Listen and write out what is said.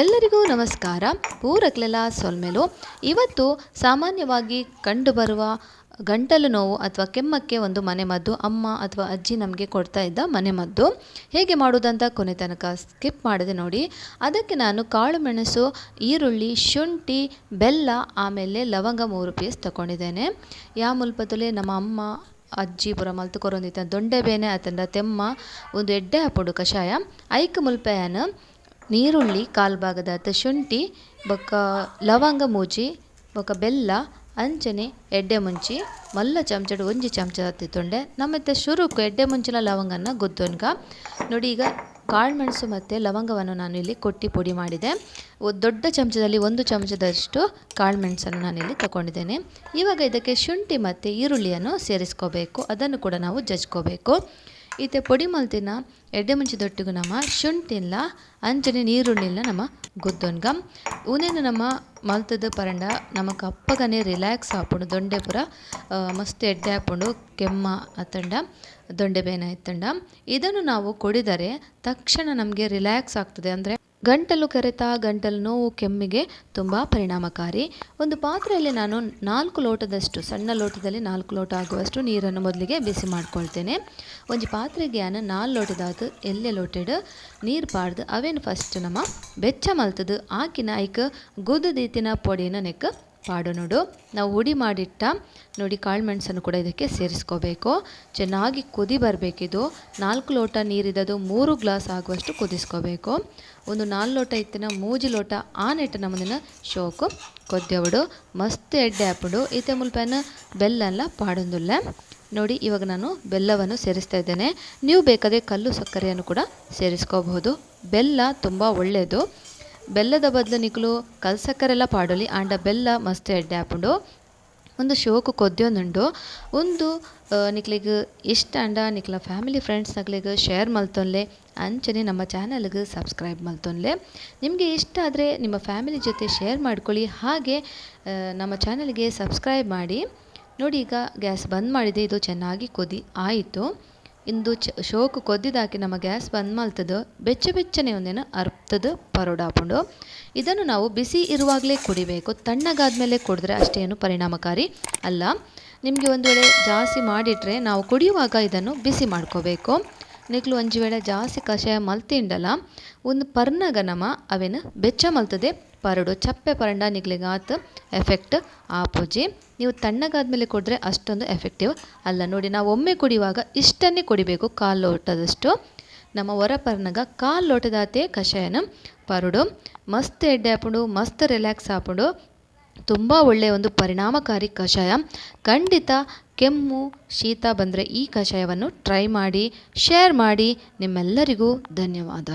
ಎಲ್ಲರಿಗೂ ನಮಸ್ಕಾರ. ಪೂರಕ್ಲೆಲ ಸೊಲ್ಮೆಲು. ಇವತ್ತು ಸಾಮಾನ್ಯವಾಗಿ ಕಂಡುಬರುವ ಗಂಟಲು ನೋವು ಅಥವಾ ಕೆಮ್ಮಕ್ಕೆ ಒಂದು ಮನೆಮದ್ದು ಅಮ್ಮ ಅಥವಾ ಅಜ್ಜಿ ನಮಗೆ ಕೊಡ್ತಾ ಇದ್ದ ಮನೆಮದ್ದು ಹೇಗೆ ಮಾಡುವುದಂತ ಕೊನೆ ತನಕ ಸ್ಕಿಪ್ ಮಾಡದೆ ನೋಡಿ. ಅದಕ್ಕೆ ನಾನು ಕಾಳು ಮೆಣಸು, ಈರುಳ್ಳಿ, ಶುಂಠಿ, ಬೆಲ್ಲ, ಆಮೇಲೆ ಲವಂಗ ಮೂರು ಪೀಸ್ ತಗೊಂಡಿದ್ದೇನೆ ಯಾ ಮುಲ್ಪದಲ್ಲಿ ನಮ್ಮ ಅಮ್ಮ, ಅಜ್ಜಿ ಪುರ ಮಲ್ತುಕೊರೊಂದಿತ್ತ ದೊಂಡೆ ಬೇನೆ ಅತಂಡ ತೆಮ್ಮ, ಒಂದು ಎಡ್ಡೆ ಹಾಪುಡು ಕಷಾಯ, ಐಕ್ ಮುಲ್ಪೆಯನ್ ನೀರುಳ್ಳಿ ಕಾಲು ಭಾಗದಾತ್ ಶುಂಠಿ ಬೊಕ್ಕ ಲವಂಗ ಮೂಜಿ ಬೊಕ ಬೆಲ್ಲ, ಅಂಚನೆ, ಎಡ್ಡೆ ಮುಂಚಿ, ಮಲ್ಲ ಚಮಚಡ್ ಒಂಜಿ ಚಮಚ ಹತ್ತಿತ್ತುಂಡೆ ನಮ್ಮತ್ತೆ ಶುರುಕು ಎಡ್ಡೆ ಮುಂಚಿನ ಲವಂಗನ ಗೊತ್ತೊನ್ಗ ನೋಡಿ ಈಗ ಕಾಳುಮೆಣಸು ಮತ್ತು ಲವಂಗವನ್ನು ನಾನು ಇಲ್ಲಿ ಕೊಟ್ಟಿ ಪುಡಿ ಮಾಡಿದೆ. ದೊಡ್ಡ ಚಮಚದಲ್ಲಿ ಒಂದು ಚಮಚದಷ್ಟು ಕಾಳುಮೆಣಸನ್ನು ನಾನಿಲ್ಲಿ ತಗೊಂಡಿದ್ದೇನೆ ಇವಾಗ ಇದಕ್ಕೆ ಶುಂಠಿ ಮತ್ತು ಈರುಳ್ಳಿಯನ್ನು ಸೇರಿಸ್ಕೋಬೇಕು. ಅದನ್ನು ಕೂಡ ನಾವು ಜಜ್ಕೋಬೇಕು. ಈತೆ ಪೊಡಿ ಮಲ್ತಿನ ಎಡ್ಡೆ ಮುಂಚಿದೊಟ್ಟಿಗೂ ನಮ್ಮ ಶುಂಠಿಲ್ಲ ಅಂಚನೆ ನೀರುಳ್ಳಿಲ್ಲ ನಮ್ಮ ಗುದ್ದೊನ್ಗ ಉನೇನು ನಮ್ಮ ಮಲ್ತದ ಪರಂಡ ನಮಕ್ ಅಪ್ಪಗನೆ ರಿಲ್ಯಾಕ್ಸ್ ಆಪುಂಡು, ದೊಂಡೆ ಪುರ ಮಸ್ತ್ ಎಡ್ಡೆ ಹಾಪುಂಡು ಕೆಮ್ಮ ಅತ್ತಂಡ ದೊಂಡೆ ಬೇನ ಇತ್ತಂಡ ಇದನ್ನು ನಾವು ಕುಡಿದರೆ ತಕ್ಷಣ ನಮಗೆ ರಿಲ್ಯಾಕ್ಸ್ ಆಗ್ತದೆ. ಅಂದರೆ ಗಂಟಲು ಕರೆತ, ಗಂಟಲು ನೋವು, ಕೆಮ್ಮಿಗೆ ತುಂಬ ಪರಿಣಾಮಕಾರಿ. ಒಂದು ಪಾತ್ರೆಯಲ್ಲಿ ನಾನು ನಾಲ್ಕು ಲೋಟದಷ್ಟು, ಸಣ್ಣ ಲೋಟದಲ್ಲಿ ನಾಲ್ಕು ಲೋಟ ಆಗುವಷ್ಟು ನೀರನ್ನು ಮೊದಲಿಗೆ ಬಿಸಿ ಮಾಡ್ಕೊಳ್ತೇನೆ. ಒಂದು ಪಾತ್ರೆಗೆ ನಾನು ನಾಲ್ ಲೋಟದಾತು ಎಲ್ಲೆ ಲೋಟೆಡ್? ನೀರು ಪಾಡ್ದು, ಅವೇನು ಫಸ್ಟ್ ನಮ್ಮ ಬೆಚ್ಚ ಮಲ್ತದು, ಆಕಿನ ಐಕ್ ಗುದ್ದದೀತಿನ ಪೊಡಿನ ನೆಕ್ ಪಾಡು ನೋಡು. ನಾವು ಹುಡಿ ಮಾಡಿಟ್ಟ ನೋಡಿ ಕಾಳುಮೆಣಸನ್ನು ಕೂಡ ಇದಕ್ಕೆ ಸೇರಿಸ್ಕೋಬೇಕು. ಚೆನ್ನಾಗಿ ಕುದಿ ಬರಬೇಕಿದು. ನಾಲ್ಕು ಲೋಟ ನೀರಿದ್ದದು ಮೂರು ಗ್ಲಾಸ್ ಆಗುವಷ್ಟು ಕುದಿಸ್ಕೋಬೇಕು. ಒಂದು ನಾಲ್ಕು ಲೋಟ ಇತ್ತಿನ ಮೂಜಿ ಲೋಟ ಆ ನೆಟ್ಟ ನಮ್ಮದಿನ ಶೋಕು ಕೊದ್ದೆವಡು ಮಸ್ತ್ ಎಡ್ಡೆ ಹಾಪಡು ಈತೆ ಮುಲ್ಪನ ಬೆಲ್ಲ ಪಾಡೊಂದುಲ್ಲ. ನೋಡಿ ಇವಾಗ ನಾನು ಬೆಲ್ಲವನ್ನು ಸೇರಿಸ್ತಾ ಇದ್ದೇನೆ. ನೀವು ಬೇಕಾದರೆ ಕಲ್ಲು ಸಕ್ಕರೆಯನ್ನು ಕೂಡ ಸೇರಿಸ್ಕೋಬಹುದು. ಬೆಲ್ಲ ತುಂಬ ಒಳ್ಳೆಯದು ಬೆಲ್ಲದ ಬದಲು ನಿಕ್ಲು ಕಲ್ಸಕ್ಕರೆಲ್ಲ ಪಾಡೊಲಿ, ಆಂಡ ಬೆಲ್ಲ ಮಸ್ತ್ ಎಡ್ಡೆ ಆಪುಂಡು ಒಂದು ಶೋಕು ಕೊದ್ದೊಂದುಂಡು ಒಂದು ನಿಕ್ಲಿಗೆ ಇಷ್ಟ ಅಂಡ ನಿಕ್ಲ ಫ್ಯಾಮಿಲಿ ಫ್ರೆಂಡ್ಸ್ ನಗ್ಲಿಗೆ ಶೇರ್ ಮಲ್ತೊನ್ಲೆ, ಅಂಚನೆ ನಮ್ಮ ಚಾನಲ್ಗೆ ಸಬ್ಸ್ಕ್ರೈಬ್ ಮಲ್ತೊನ್ಲೆ. ನಿಮಗೆ ಇಷ್ಟ ಆದರೆ ನಿಮ್ಮ ಫ್ಯಾಮಿಲಿ ಜೊತೆ ಶೇರ್ ಮಾಡ್ಕೊಳ್ಳಿ. ಹಾಗೆ ನಮ್ಮ ಚಾನಲ್ಗೆ ಸಬ್ಸ್ಕ್ರೈಬ್ ಮಾಡಿ. ನೋಡಿ ಈಗ ಗ್ಯಾಸ್ ಬಂದ್ ಮಾಡಿದೆ, ಇದು ಚೆನ್ನಾಗಿ ಕೊದಿ, ಆಯಿತು. ಇಂದು ಚ ಶೋಕು ಕೊದ್ದಿದಾಕಿ ನಮ್ಮ ಗ್ಯಾಸ್ ಬಂದ್ ಮಲ್ತದ, ಬೆಚ್ಚ ಬೆಚ್ಚನೆ ಒಂದೇನು ಅರ್ಪ್ತದ ಪರೋಡ ಹಾಪುಂಡು ಇದನ್ನು ನಾವು ಬಿಸಿ ಇರುವಾಗಲೇ ಕುಡಿಬೇಕು, ತಣ್ಣಗಾದ್ಮೇಲೆ ಕುಡಿದ್ರೆ ಅಷ್ಟೇನು ಪರಿಣಾಮಕಾರಿ ಅಲ್ಲ. ನಿಮಗೆ ಒಂದು ವೇಳೆ ಜಾಸ್ತಿ ಮಾಡಿಟ್ರೆ ನಾವು ಕುಡಿಯುವಾಗ ಇದನ್ನು ಬಿಸಿ ಮಾಡ್ಕೋಬೇಕು. ನಿಕ್ಲು ಒಂಜಿ ವೇಳೆ ಜಾಸ್ತಿ ಕಷಾಯ ಮಲ್ತಿಂಡಲ ಒಂದು ಪರ್ನಗ ನಮ ಅವೇನು ಬೆಚ್ಚ ಮಲ್ತದೆ. Parrado ಚಪ್ಪೆ ಪರಂಡ ನಿಗ್ಲಿಗಾತ್ effect ಆಪೋಜಿ. ನೀವು ತಣ್ಣಗಾದ್ಮೇಲೆ ಕುಡಿದ್ರೆ ಅಷ್ಟೊಂದು ಎಫೆಕ್ಟಿವ್ ಅಲ್ಲ ನೋಡಿ, ನಾವು ಒಮ್ಮೆ ಕುಡಿಯುವಾಗ ಇಷ್ಟನ್ನೇ ಕುಡಿಬೇಕು ಕಾಲು ಲೋಟದಷ್ಟು ನಮ್ಮ ಹೊರಪರ್ನಗ ಕಾಲು ಲೋಟದಾತೆ ಕಷಾಯನ. ಪರಡು, ಮಸ್ತ್ ಎಡ್ಡೆ ಹಾಪುಂಡು ಮಸ್ತ್ ರಿಲ್ಯಾಕ್ಸ್ ಹಾಪುಂಡು ತುಂಬ ಒಳ್ಳೆಯ ಒಂದು ಪರಿಣಾಮಕಾರಿ ಕಷಾಯ. ಖಂಡಿತ ಕೆಮ್ಮು ಶೀತ ಬಂದರೆ ಈ ಕಷಾಯವನ್ನು ಟ್ರೈ ಮಾಡಿ ಶೇರ್ ಮಾಡಿ ನಿಮ್ಮೆಲ್ಲರಿಗೂ ಧನ್ಯವಾದ.